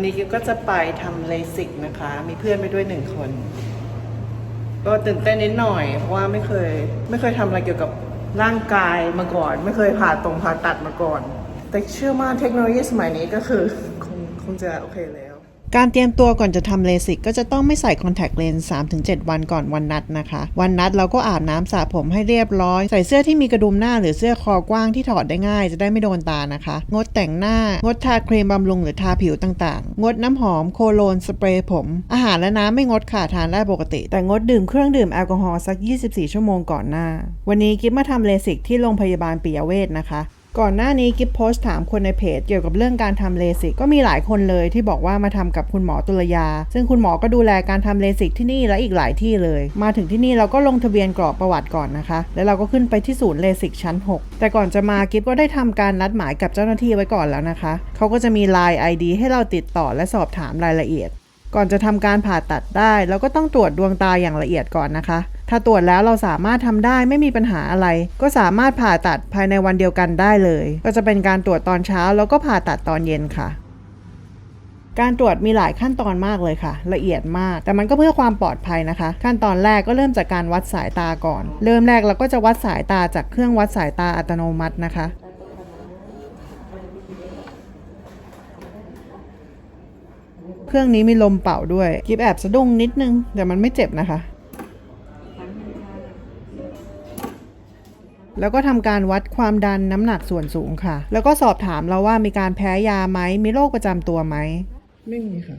วันนี้กิ๊บก็จะไปทำเลสิกนะคะ มีเพื่อนไปด้วยหนึ่งคน ก็ตื่นเต้นนิดหน่อยเพราะว่าไม่เคย ไม่เคยทำอะไรเกี่ยวกับร่างกายมาก่อน ไม่เคยผ่าตรงผ่าตัดมาก่อน แต่เชื่อว่าเทคโนโลยีสมัยนี้ก็คือคงคงจะโอเคแล้ว การเตรียมตัวก่อนจะทำเลสิกก็จะต้องไม่ใส่คอนแทคเลนส์3-7 วันก่อนวันนัดนะคะ วันนัดเราก็อาบน้ำสระผมให้เรียบร้อย ใส่เสื้อที่มีกระดุมหน้าหรือเสื้อคอกว้างที่ถอดได้ง่าย จะได้ไม่โดนตานะคะ งดแต่งหน้า งดทาครีมบำรุงหรือทาผิวต่างๆ งดน้ำหอมโคโลนสเปรย์ผม อาหารและน้ำไม่งดค่ะทานได้ปกติ แต่งดดื่มเครื่องดื่มแอลกอฮอล์สัก 24 ชั่วโมงก่อนหน้า วันนี้กิ๊บมาทำเลสิกที่โรงพยาบาลปิยเวชนะคะ ก่อนหน้านี้กิฟโพสต์ถามคนในเพจเกี่ยวกับเรื่องการทำเลสิกก็มีหลายคนเลยที่บอกว่ามาทำกับคุณหมอตุลยา ซึ่งคุณหมอก็ดูแลการทำเลสิกที่นี่และอีกหลายที่เลย มาถึงที่นี่เราก็ลงทะเบียนกรอกประวัติก่อนนะคะ แล้วเราก็ขึ้นไปที่ศูนย์เลสิกชั้น 6 แต่ก่อนจะมากิฟก็ได้ทำการนัดหมายกับเจ้าหน้าที่ไว้ก่อนแล้วนะคะเขาก็จะมี Line ID ให้เราติดต่อและสอบถามรายละเอียด ก่อนจะทำการผ่าตัดได้ เราก็ต้องตรวจดวงตาอย่างละเอียดก่อนนะคะ ถ้าตรวจแล้วเราสามารถทำได้ไม่มีปัญหาอะไร ก็สามารถผ่าตัดภายในวันเดียวกันได้เลย ก็จะเป็นการตรวจตอนเช้าแล้วก็ผ่าตัดตอนเย็นค่ะ การตรวจมีหลายขั้นตอนมากเลยค่ะ ละเอียดมาก แต่มันก็เพื่อความปลอดภัยนะคะ ขั้นตอนแรกก็เริ่มจากการวัดสายตาก่อน เริ่มแรกเราก็จะวัดสายตาจากเครื่องวัดสายตาอัตโนมัตินะคะเครื่องนี้มีลมเป่าด้วย กิฟแอบสะดุ้งนิดนึง แต่มันไม่เจ็บนะคะ แล้วก็ทำการวัดความดันน้ำหนักส่วนสูงค่ะ แล้วก็สอบถามเราว่ามีการแพ้ยาไหมมีโรคประจำตัวไหมไม่มีค่ะ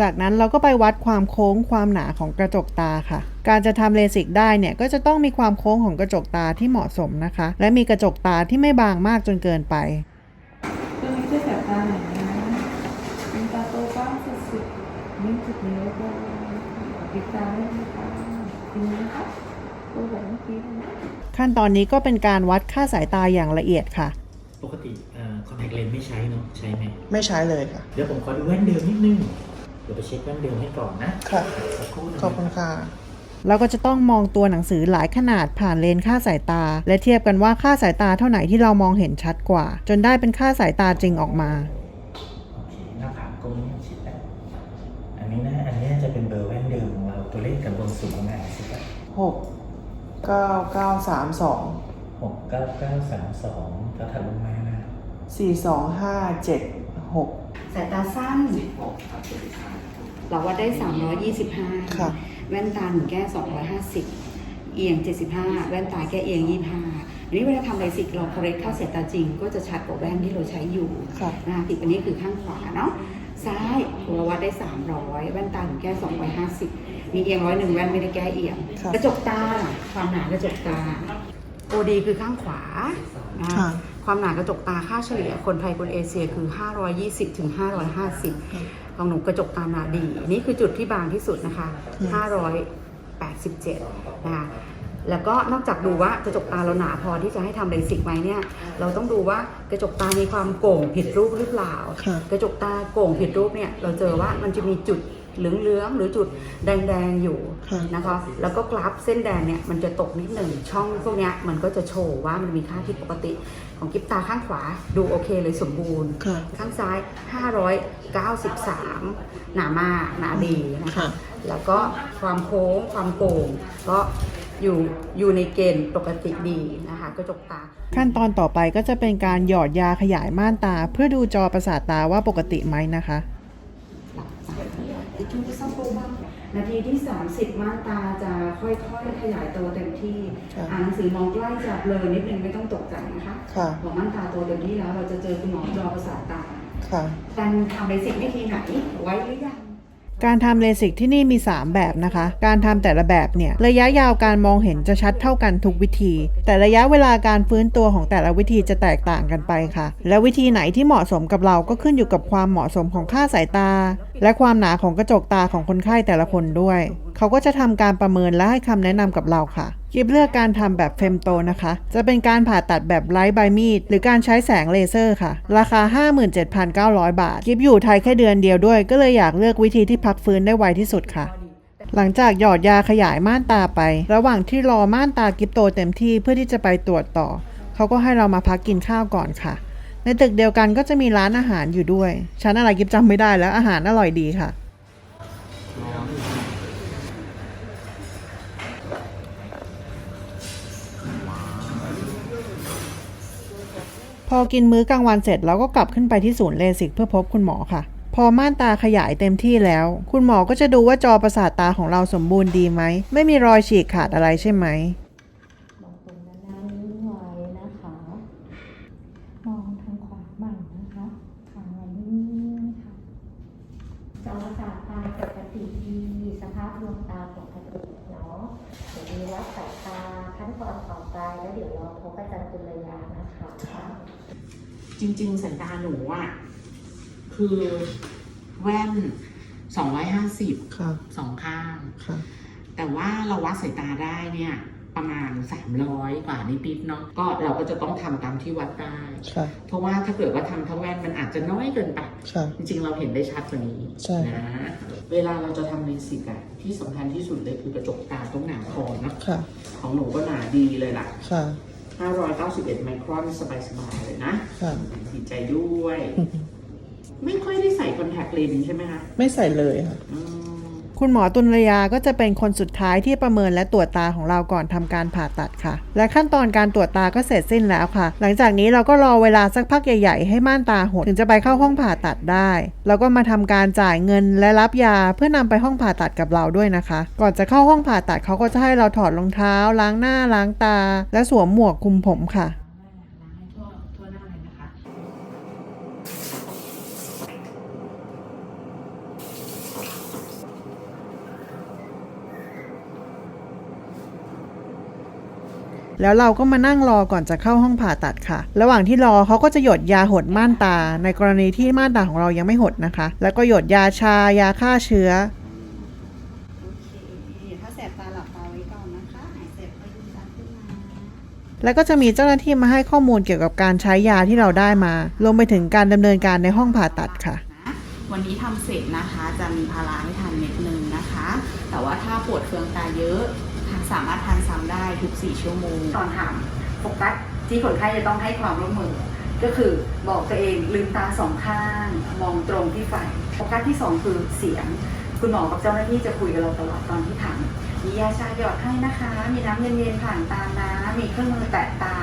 จากนั้นเราก็ไปวัดความโค้งความหนาของกระจกตาค่ะ การจะทำเลสิกได้เนี่ยก็จะต้องมีความโค้งของกระจกตาที่เหมาะสมนะคะ และมีกระจกตาที่ไม่บางมากจนเกินไปตัวนี้คือสายตาไหนนะเป็นตาโตบ้างสุดๆนิ่งจุดนี้แล้วก็ปิดตาได้ไหมคะทีนี้นะคะ ตัวแบบเมื่อกี้นะขั้นตอนนี้ก็เป็นการวัดค่าสายตาอย่างละเอียดค่ะ ปกติคอนแทคเลนส์ไม่ใช้เนาะใช้ไหมไม่ใช้เลยค่ะ เดี๋ยวผมขอดูแว่นเดิมนิดนึง เดี๋ยวไปเช็คแว่นเดิมให้ก่อนนะค่ะสักครู่นะขอบคุณค่ะเราก็จะต้องมองตัวหนังสือหลายขนาดผ่านเลนส์ค่าสายตา และเทียบกันว่าค่าสายตาเท่าไหร่ที่เรามองเห็นชัดกว่า จนได้เป็นค่าสายตาจริงออกมาโอเคหน้าผากกลมนี่ชิดแล้วอันนี้นะอันนี้จะเป็นเบอร์แว่นเดิมของเราตัวเลขกับบนสูงของอ่านสิครับหก เก้าเก้าสามสองหกเก้าเก้าสามสองก็ถัดลงมานะสี่สองห้าเจ็ดหกสายตาสั้น เราวัดได้ 325 ค่ะ แว่นตาหนึ่งแก้ 250 เอียง 75 แว่นตาแก้เอียง 25อันนี้เวลาทำเลสิกเรา correct ค่าสายตาจริง ก็จะชัดกว่าแว่นที่เราใช้อยู่ค่ะ นะคะติดอันนี้คือข้างขวาเนาะ ซ้ายเราวัดได้ 300 แว่นตาหนึ่งแก้ 250 มีเอียงร้อยหนึ่งแว่นไม่ได้แก้เอียง ค่ะ กระจกตา ความหนากระจกตา โอดีคือข้างขวานะคะค่ะ ความหนากระจกตาค่าเฉลี่ยคนไทยคนเอเชียคือ 520ถึง550 ของหนูกระจกตาหนาดี นี่คือจุดที่บางที่สุดนะคะ587 นะคะ แล้วก็นอกจากดูว่ากระจกตาเราหนาพอที่จะให้ทำเลสิกไหมเนี่ย เราต้องดูว่ากระจกตามีความโก่งผิดรูปหรือเปล่า ค่ะ กระจกตาโก่งผิดรูปเนี่ยเราเจอว่ามันจะมีจุด เหลืองๆหรือจุดแดงๆอยู่ค่ะนะคะ แล้วก็กราฟเส้นแดงเนี่ยมันจะตกนิดหนึ่งช่องพวกเนี้ยมันก็จะโชว์ว่ามันมีค่าผิดปกติของกิฟตาข้างขวาดูโอเคเลยสมบูรณ์ค่ะข้างซ้าย 593 หนามากหนาดีนะคะค่ะแล้วก็ความโค้งความโก่งก็อยู่อยู่ในเกณฑ์ปกติดีนะคะกระจกตา ขั้นตอนต่อไปก็จะเป็นการหยอดยาขยายม่านตา เพื่อดูจอประสาทตาว่าปกติไหมนะคะหลับตา ติดช่วงที่ซ่อมโปรบ้างนาทีที่ 30 ม่านตาจะค่อยๆ ขยายตัวเต็มที่ ค่ะอ่านหนังสือมองใกล้จะเบลอนิดนึงไม่ต้องตกใจนะคะค่ะ พอม่านตาโตเต็มที่แล้วเราจะเจอคุณหมอจอประสาทตาค่ะ การทำเบสิกวิธีไหนไว้หรือยัง การทำเลสิกที่นี่มี 3 แบบนะคะ การทำแต่ละแบบเนี่ยระยะยาวการมองเห็นจะชัดเท่ากันทุกวิธี แต่ระยะเวลาการฟื้นตัวของแต่ละวิธีจะแตกต่างกันไปค่ะ และวิธีไหนที่เหมาะสมกับเราก็ขึ้นอยู่กับความเหมาะสมของค่าสายตา และความหนาของกระจกตาของคนไข้แต่ละคนด้วยเขาก็จะทำการประเมินและให้คำแนะนำกับเราค่ะกิฟเลือกการทำแบบเฟมโตนะคะ จะเป็นการผ่าตัดแบบไร้ใบมีด หรือการใช้แสงเลเซอร์ค่ะ ราคา 57,900 บาท กิฟอยู่ไทยแค่เดือนเดียวด้วย ก็เลยอยากเลือกวิธีที่พักฟื้นได้ไวที่สุดค่ะ หลังจากหยอดยาขยายม่านตาไป ระหว่างที่รอม่านตากิฟโตเต็มที่เพื่อที่จะไปตรวจต่อ เขาก็ให้เรามาพักกินข้าวก่อนค่ะ ในตึกเดียวกันก็จะมีร้านอาหารอยู่ด้วย ชั้นอะไรกิฟจำไม่ได้แล้วอาหารอร่อยดีค่ะ พอกินมื้อกลางวันเสร็จเราก็กลับขึ้นไปที่ศูนย์เลสิกเพื่อพบคุณหมอค่ะ พอม่านตาขยายเต็มที่แล้ว คุณหมอก็จะดูว่าจอประสาทตาของเราสมบูรณ์ดีไหม ไม่มีรอยฉีกขาดอะไรใช่ไหมมองตรงด้านหน้านิ่ไว้นะคะ มองทางขวาบ้างนะคะขานิ่งๆค่ะจอประสาทตาปกติดีสภาพดวงตาปกติ เนาะเดี๋ยวมีวัดสายตาขั้นตอนต่อไปแล้วเดี๋ยวเราพบอาจารย์จุลยานะคะจริง ๆสายตาหนูอะคือแว่น250ค่ะ สองข้าง ค่ะ แต่ว่าเราวัดสายตาได้เนี่ย ประมาณ 300 กว่านิดๆเนาะก็เราก็จะต้องทำตามที่วัดได้ค่ะเพราะว่าถ้าเกิดว่าทำทั้งแว่นมันอาจจะน้อยเกินไปค่ะจริงๆเราเห็นได้ชัดกว่านี้ใช่นะเวลาเราจะทำเลสิกอะที่สำคัญที่สุดเลยคือกระจกตาต้องหนาพอเนอะค่ะของหนูก็หนาดีเลยล่ะค่ะ591ไมครอนสบายๆเลยนะค่ะดีใจด้วย ไม่ค่อยได้ใส่คอนแทคเลนส์ใช่ไหมคะ ไม่ใส่เลยค่ะอืม คุณหมอตุลยาก็จะเป็นคนสุดท้ายที่ประเมินและตรวจตาของเราก่อนทำการผ่าตัดค่ะ และขั้นตอนการตรวจตาก็เสร็จสิ้นแล้วค่ะ หลังจากนี้เราก็รอเวลาสักพักใหญ่ ๆ ให้ม่านตาหดถึงจะไปเข้าห้องผ่าตัดได้ แล้วก็มาทำการจ่ายเงินและรับยาเพื่อนำไปห้องผ่าตัดกับเราด้วยนะคะ ก่อนจะเข้าห้องผ่าตัดเขาก็จะให้เราถอดรองเท้า ล้างหน้าล้างตา และสวมหมวกคลุมผมค่ะ ล้างให้ทั่วทั่วหน้าเลยนะคะ แล้วเราก็มานั่งรอก่อนจะเข้าห้องผ่าตัดค่ะ ระหว่างที่รอเขาก็จะหยดยาหดม่านตา ในกรณีที่ม่านตาของเรายังไม่หดนะคะ แล้วก็หยดยาชายาฆ่าเชื้อโอเคถ้าแสบตาหลับตาไว้ก่อนนะคะหายแสบค่อยลืมตาขึ้นมาแล้วก็จะมีเจ้าหน้าที่มาให้ข้อมูลเกี่ยวกับการใช้ยาที่เราได้มารวมไปถึงการดำเนินการในห้องผ่าตัดค่ะ วันนี้ทำเสร็จนะคะ จะมีพาราให้ทานเม็ดนึงนะคะ แต่ว่าถ้าปวดเฟืองตาเยอะ สามารถทานซ้ำได้ทุก 4 ชั่วโมง ตอนทำโฟกัสที่คนไข้จะต้องให้ความร่วมมือ ก็คือบอกตัวเองลืมตาสองข้าง มองตรงที่ไฟโฟกัสที่สองคือเสียง คุณหมอกับเจ้าหน้าที่จะคุยกับเราตลอดตอนที่ทำมียาชาหยอดให้นะคะ มีน้ำเย็นๆผ่านตานะมีเครื่องมือแตะตา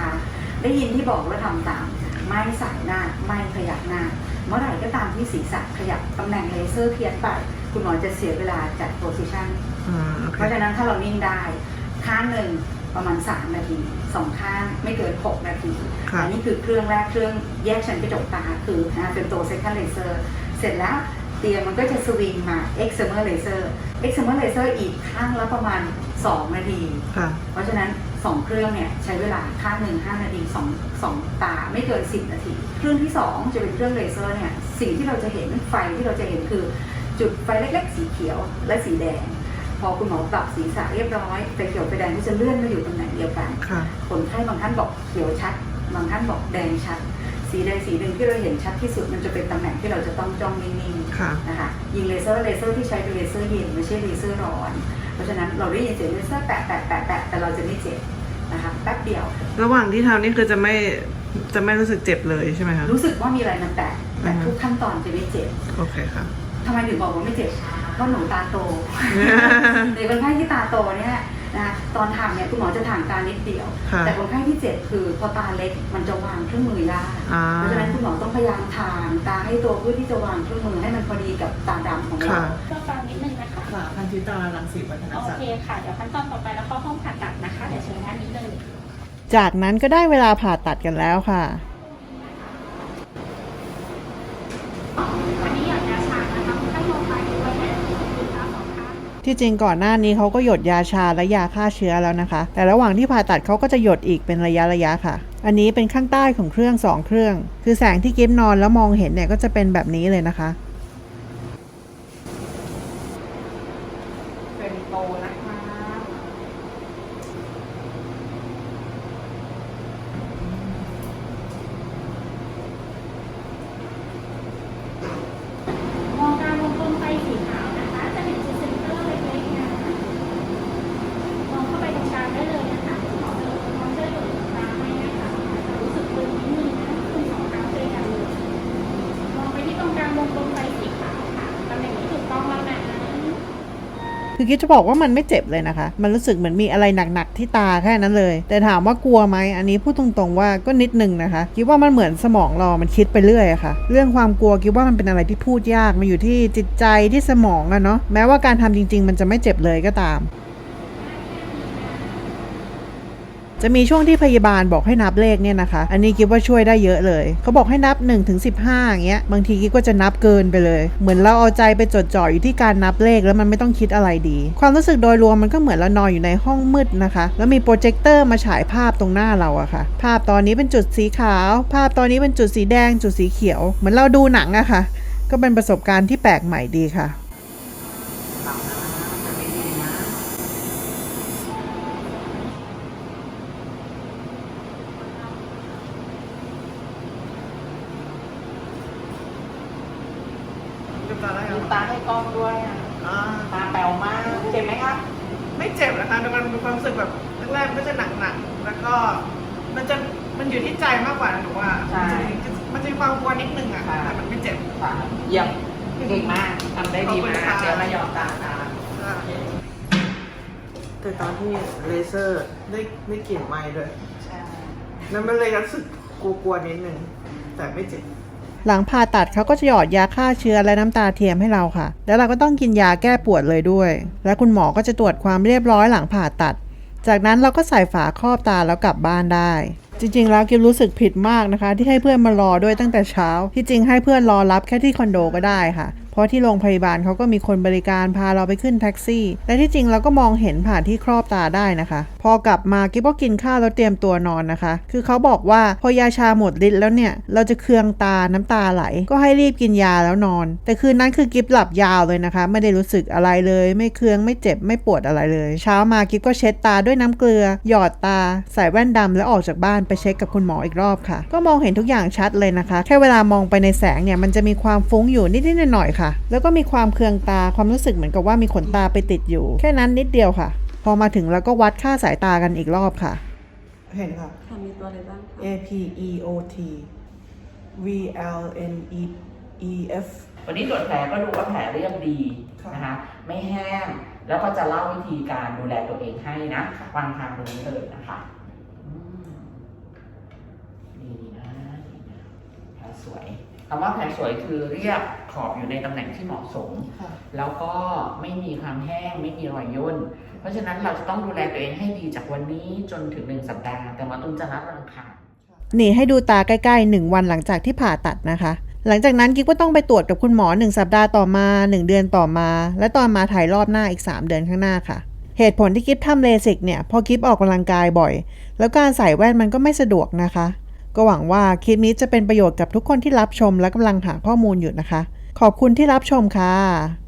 ได้ยินที่บอกแล้วทำตาม ไม่สายหน้าไม่ขยับหน้าเมื่อไหร่ก็ตามที่ศีรษะขยับตำแหน่งเลเซอร์เพี้ยนไป คุณหมอจะเสียเวลาจัดโพซิชันเพราะฉะนั้นถ้าเรานิ่งได้ ข้างหนึ่งประมาณ 3 นาทีสองข้างไม่เกิน 6 นาที ค่ะ อันี้คือเครื่องแรกเครื่องแยกชั้นกระจกตาคือนะเป็นตัว second laser เสร็จแล้วเตียงมันก็จะสวิงมา excimer laser excimer laser อีกข้างละประมาณ 2 นาที ค่ะ เพราะฉะนั้น 2 เครื่องเนี่ยใช้เวลาข้างหนึ่ง5นาที2 2ตาไม่เกิน 10 นาที เครื่องที่ 2 จะเป็นเครื่องเลเซอร์เนี่ยสิ่งที่เราจะเห็นไฟที่เราจะเห็นคือ จุดไฟเล็กๆ สีเขียวและสีแดง พอคุณหมอปรับศีรษะเรียบร้อยไฟเขียวไฟแดงก็จะเลื่อนมาอยู่ตำแหน่งเดียวกันค่ะคนไข้บางท่านบอกเขียวชัด บางท่านบอกแดงชัด สีใดสีหนึ่งที่เราเห็นชัดที่สุดมันจะเป็นตำแหน่งที่เราจะต้องจ้องนิ่งค่ะๆนะคะยิงเลเซอร์เลเซอร์ที่ใช้เป็นเลเซอร์เย็นไม่ใช่เลเซอร์ร้อน เพราะฉะนั้นเราได้ยินเสียงเลเซอร์แปะแปะแปะแปะแต่เราจะไม่เจ็บนะคะแป๊บเดียว ระหว่างที่ทำนี่คือจะไม่จะไม่รู้สึกเจ็บเลยใช่ไหมคะรู้สึกว่ามีอะไรมันแตะแต่อือฮึทุกขั้นตอนจะไม่เจ็บโอเคค่ะทำไมถึงบอกว่าไม่เจ็บ เพราะหนูตาโตในคนไข้ที่ตาโตเนี่ยนะตอนทำเนี่ยคุณหมอจะถางตานิดเดียวค่ะแต่คนไข้ที่เจ็บคือพอตาเล็กมันจะวางเครื่องมือยากอ่าเพราะฉะนั้นคุณหมอต้องพยายามทางตาให้ตัวเพื่อที่จะวางเครื่องมือให้มันพอดีกับตาดำของเราค่ะเพื่อฟังนิดนึงนะคะค่ะพันธิตาลังสีวัฒนโอศักดิ์เคค่ะเดี๋ยวขั้นตอนต่อไปแล้วเข้าห้องผ่าตัดนะคะเดี๋ยวเชิญด้านนี้เลยจากนั้นก็ได้เวลาผ่าตัดกันแล้วค่ะ วันนี้หยอดยาชานะคะคนไข้ลงไปด้วยนะดูตาสองข้าง ที่จริงก่อนหน้านี้เขาก็หยดยาชาและยาฆ่าเชื้อแล้วนะคะ แต่ระหว่างที่ผ่าตัดเขาก็จะหยดอีกเป็นระยะระยะค่ะ อันนี้เป็นข้างใต้ของเครื่องสองเครื่อง คือแสงที่กิฟนอนแล้วมองเห็นเนี่ยก็จะเป็นแบบนี้เลยนะคะ เป็นโตนะคะ มองตามวงกลมไฟสีขาวนะคะ จะเห็นจุดเซ็นเตอร์เล็กๆนะมองเข้าไปตรงกลางได้เลยนะคะคุณหมอจะลงมองเจออยู่ตรงกลางให้นะคะจะรู้สึกตึงนิดนึงนะคุณสองครั้งเลยน คือคิดจะบอกว่ามันไม่เจ็บเลยนะคะ มันรู้สึกเหมือนมีอะไรหนักๆที่ตาแค่นั้นเลย แต่ถามว่ากลัวไหมอันนี้พูดตรงๆว่าก็นิดนึงนะคะ คิดว่ามันเหมือนสมองเรามันคิดไปเรื่อยะค่ะ เรื่องความกลัวคิดว่ามันเป็นอะไรที่พูดยากมันอยู่ที่จิตใจที่สมองอะเนาะแม้ว่าการทำจริง ๆ มันจะไม่เจ็บเลยก็ตาม จะมีช่วงที่พยาบาลบอกให้นับเลขเนี่ยนะคะ อันนี้กิ๊บว่าช่วยได้เยอะเลย เขาบอกให้นับ1นถึงสิอย่างเงี้ย บางทีกิ๊บก็จะนับเกินไปเลย เหมือนเราเอาใจไปจดจ่ออยู่ที่การนับเลขแล้วมันไม่ต้องคิดอะไรดี ความรู้สึกโดยรวมมันก็เหมือนเรานอนอยู่ในห้องมืดนะคะ แล้วมีโปรเจคเตอร์มาฉายภาพตรงหน้าเราอะค่ะ ภาพตอนนี้เป็นจุดสีขาว ภาพตอนนี้เป็นจุดสีแดง จุดสีเขียว เหมือนเราดูหนังอะค่ะ ก็เป็นประสบการณ์ที่แปลกใหม่ดีค่ะ หลับนะจะไม่ดีนะ ลืมตาได้ ลื ยัง มตาให้กล้องด้วยอะ อ่า ตาแป๋วมากเจ็บไหมครับ ไม่เจ็บนะคะแต่มันมีความรู้สึกแบบแรกๆมันก็จะหนักๆ แล้วก็ มันจะมันอยู่ที่ใจมากกว่านะหนูว่าใช่ มันจะมีความกลัวนิดนึงอะค่ะแต่มันไม่เจ็บ ค่ะเยี่ยมเก่งมากทำได้ดีมากขอบคุณค่ะ เดี๋ยวมาหยอดตาตาแต่ตอนที่เลเซอร์ได้ได้กลิ่นไม้ด้วยใช่แล้วมันเลยรู้สึกกลัวๆนิดนึง แต่ไม่เจ็บ หลังผ่าตัดเขาก็จะหยอดยาฆ่าเชื้อและน้ำตาเทียมให้เราค่ะ แล้วเราก็ต้องกินยาแก้ปวดเลยด้วย และคุณหมอก็จะตรวจความเรียบร้อยหลังผ่าตัด จากนั้นเราก็ใส่ฝาครอบตาแล้วกลับบ้านได้ จริงๆ แล้วกิฟรู้สึกผิดมากนะคะ ที่ให้เพื่อนมารอด้วยตั้งแต่เช้า ที่จริงให้เพื่อนรอรับแค่ที่คอนโดก็ได้ค่ะ ราะที่โรงพยาบาลเขาก็มีคนบริการพาเราไปขึ้นแท็กซี่ และที่จริงเราก็มองเห็นผ่านที่ครอบตาได้นะคะ พอกลับมากิ๊บก็กินข้าวแล้วเตรียมตัวนอนนะคะ คือเขาบอกว่าพอยาชาหมดฤทธิ์แล้วเนี่ย เราจะเคืองตาน้ำตาไหล ก็ให้รีบกินยาแล้วนอน แต่คืนนั้นคือกิ๊บหลับยาวเลยนะคะ ไม่ได้รู้สึกอะไรเลย ไม่เคืองไม่เจ็บไม่ปวดอะไรเลย เช้ามากิ๊บก็เช็ดตาด้วยน้ำเกลือ หยอดตา ใส่แว่นดำแล้วออกจากบ้านไปเช็คกับคุณหมออีกรอบค่ะ ก็มองเห็นทุกอย่างชัดเลยนะคะ แค่เวลามองไปในแสงเนี่ยมันจะมีความฟุ้งอยู่นิดๆหน่อยๆค่ะแล้วก็มีความเคืองตาความรู้สึกเหมือนกับว่ามีขนตาไปติดอยู่ แค่นั้นนิดเดียวค่ะ พอมาถึงแล้วก็วัดค่าสายตากันอีกรอบค่ะ เห็นค่ะ ค่ะมีตัวอะไรบ้างคะ A P E O T V L N E E F วันนี้ตรวจแผลก็ดูว่าแผลเรียบดีค่ะนะคะไม่แห้งแล้วก็จะเล่าวิธีการดูแลตัวเองให้นะวางทางตรงนี้เลยนะคะอืมดีนะดีนะแผลสวย คำว่าแผลสวยคือเรียบขอบอยู่ในตำแหน่งที่เหมาะสมค่ะแล้วก็ไม่มีความแห้งไม่มีรอยย่น เพราะฉะนั้นเราจะต้องดูแลตัวเองให้ดีจากวันนี้จนถึงหนึ่งสัปดาห์ แต่หมาตุ้มจะนัดวันอังคารนี่ให้ดูตาใกล้ๆ1วันหลังจากที่ผ่าตัดนะคะ หลังจากนั้นกิ๊กก็ต้องไปตรวจกับคุณหมอ 1 สัปดาห์ต่อมา 1 เดือนต่อมา และตอนมาถ่ายรอบหน้าอีก 3 เดือนข้างหน้าค่ะเหตุผลที่กิ๊บทำเลสิกเนี่ยเพอกิ๊บออกกำลังกายบ่อย แล้วการใส่แว่นมันก็ไม่สะดวกนะคะ ก็หวังว่าคลิปนี้จะเป็นประโยชน์กับทุกคนที่รับชมและกำลังหาข้อมูลอยู่นะคะ ขอบคุณที่รับชมค่ะ